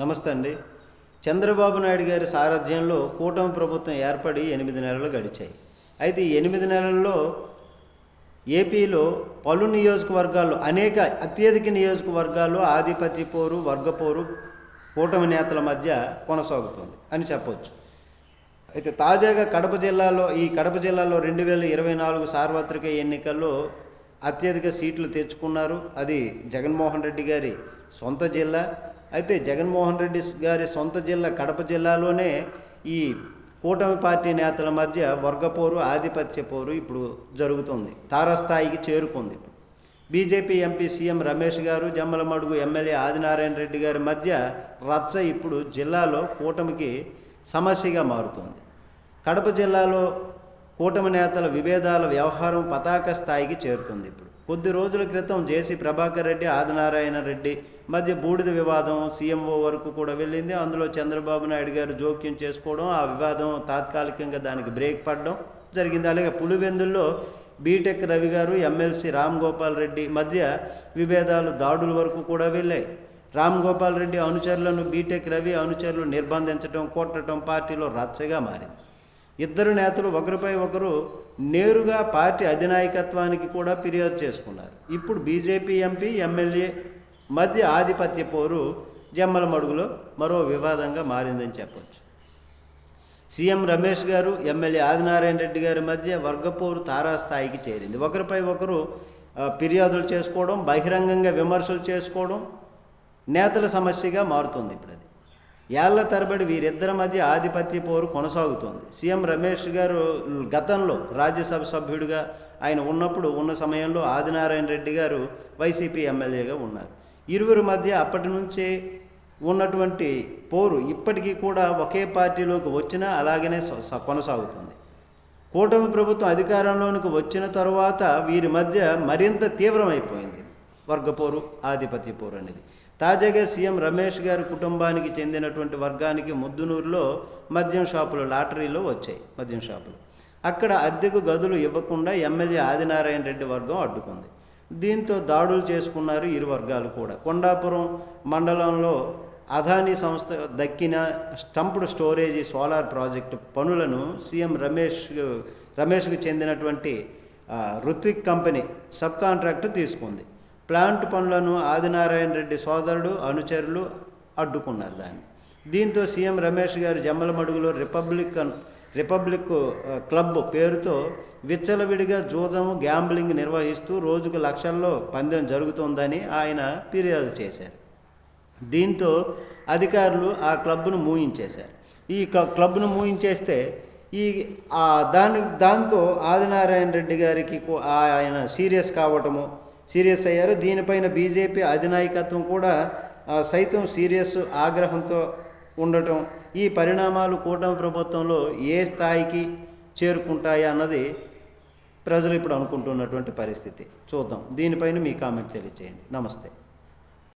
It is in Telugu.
నమస్తే అండి. చంద్రబాబు నాయుడు గారి సారథ్యంలో కూటమి ప్రభుత్వం ఏర్పడి ఎనిమిది నెలలు గడిచాయి. అయితే ఈ ఎనిమిది నెలల్లో ఏపీలో పలు నియోజకవర్గాల్లో అనేక అత్యధిక నియోజకవర్గాల్లో ఆధిపత్య పోరు వర్గపోరు కూటమి నేతల మధ్య కొనసాగుతుంది అని చెప్పవచ్చు అయితే తాజాగా కడప జిల్లాలో ఈ కడప జిల్లాలో రెండు వేల ఇరవై నాలుగు సార్వత్రిక ఎన్నికల్లో అత్యధిక సీట్లు తెచ్చుకున్నారు. అది జగన్మోహన్ రెడ్డి గారి సొంత జిల్లా అయితే జగన్మోహన్ రెడ్డి గారి సొంత జిల్లా కడప జిల్లాలోనే ఈ కూటమి పార్టీ నేతల మధ్య వర్గపోరు ఆధిపత్య పోరు ఇప్పుడు జరుగుతుంది. తారస్థాయికి చేరుకుంది బీజేపీ ఎంపీ సీఎం రమేష్ గారు జమ్మలమడుగు ఎమ్మెల్యే ఆదినారాయణ రెడ్డి గారి మధ్య రచ్చ ఇప్పుడు జిల్లాలో కూటమికి సమస్యగా మారుతోంది. కడప జిల్లాలో కూటమి నేతల విభేదాల వ్యవహారం పతాక స్థాయికి చేరుతుంది ఇప్పుడు. కొద్ది రోజుల క్రితం జేసీ ప్రభాకర్ రెడ్డి ఆదినారాయణ రెడ్డి మధ్య బూడిద వివాదం సీఎంఓ వరకు కూడా వెళ్ళింది. అందులో చంద్రబాబు నాయుడు గారు జోక్యం చేసుకోవడం ఆ వివాదం తాత్కాలికంగా దానికి బ్రేక్ పడడం జరిగింది. అలాగే పులివెందుల్లో బీటెక్ రవి గారు ఎమ్మెల్సీ రామ్ గోపాల్ రెడ్డి మధ్య విభేదాలు దాడుల వరకు కూడా వెళ్ళాయి. రామ్ గోపాల్ రెడ్డి అనుచరులను బీటెక్ రవి అనుచరులు నిర్బంధించడం కొట్టడం పార్టీలో రచ్చగా మారింది. ఇద్దరు నేతలు ఒకరిపై ఒకరు నేరుగా పార్టీ అధినాయకత్వానికి కూడా ఫిర్యాదు చేసుకున్నారు. ఇప్పుడు బీజేపీ ఎంపీ ఎమ్మెల్యే మధ్య ఆధిపత్య పోరు జమ్మల మడుగులో మరో వివాదంగా మారిందని చెప్పవచ్చు సీఎం రమేష్ గారు ఎమ్మెల్యే ఆదినారాయణ రెడ్డి గారి మధ్య వర్గపోరు తారాస్థాయికి చేరింది. ఒకరిపై ఒకరు ఫిర్యాదులు చేసుకోవడం బహిరంగంగా విమర్శలు చేసుకోవడం నేతల సమస్యగా మారుతుంది ఇప్పుడు అది ఏళ్ళ తరబడి వీరిద్దరి మధ్య ఆధిపత్య పోరు కొనసాగుతోంది. సీఎం రమేష్ గారు గతంలో రాజ్యసభ సభ్యుడిగా ఆయన ఉన్నప్పుడు ఉన్న సమయంలో ఆదినారాయణ రెడ్డి గారు వైసీపీ ఎమ్మెల్యేగా ఉన్నారు. ఇరువురి మధ్య అప్పటి నుంచే ఉన్నటువంటి పోరు ఇప్పటికీ కూడా ఒకే పార్టీలోకి వచ్చినా అలాగనే స- కొనసాగుతుంది. కూటమి ప్రభుత్వం అధికారంలోనికి వచ్చిన తరువాత వీరి మధ్య మరింత తీవ్రమైపోయింది. వర్గపోరు ఆధిపత్య పోరు అనేది. తాజాగా సీఎం రమేష్ గారి కుటుంబానికి చెందినటువంటి వర్గానికి ముద్దునూరులో మద్యం షాపులు లాటరీలో వచ్చాయి మద్యం షాపులు. అక్కడ అద్దెకు గదులు ఇవ్వకుండా ఎమ్మెల్యే ఆదినారాయణ రెడ్డి వర్గం అడ్డుకుంది. దీంతో దాడులు చేసుకున్నారు ఇరు వర్గాలు కూడా. కొండాపురం మండలంలో అదానీ సంస్థ దక్కిన స్టంప్డ్ స్టోరేజీ సోలార్ ప్రాజెక్టు పనులను సీఎం రమేష్ రమేష్కు చెందినటువంటి రుత్విక్ కంపెనీ సబ్ కాంట్రాక్ట్ తీసుకుంది. ప్లాంట్ పనులను ఆదినారాయణ రెడ్డి సోదరుడు అనుచరులు అడ్డుకున్నారు దాన్ని. దీంతో సీఎం రమేష్ గారు జమ్మలమడుగులో రిపబ్లికన్ రిపబ్లిక్ క్లబ్ పేరుతో విచ్చలవిడిగా జూదము గ్యాంబ్లింగ్ నిర్వహిస్తూ రోజుకు లక్షల్లో పందెం జరుగుతోందని ఆయన ఫిర్యాదు చేశారు. దీంతో అధికారులు ఆ క్లబ్ను మూయించేశారు. ఈ క్లబ్ను మూయించేస్తే ఈ దాని దాంతో ఆదినారాయణ రెడ్డి గారికి ఆయన సీరియస్ కావటము సీరియస్ అయ్యారు. దీనిపైన బీజేపీ అధినాయకత్వం కూడా సైతం సీరియస్ ఆగ్రహంతో ఉండటం ఈ పరిణామాలు కూటమి ప్రభుత్వంలో ఏ స్థాయికి చేరుకుంటాయి అన్నది ప్రజలు ఇప్పుడు అనుకుంటున్నటువంటి పరిస్థితి. చూద్దాం. దీనిపైన మీ కామెంట్ తెలియచేయండి. నమస్తే.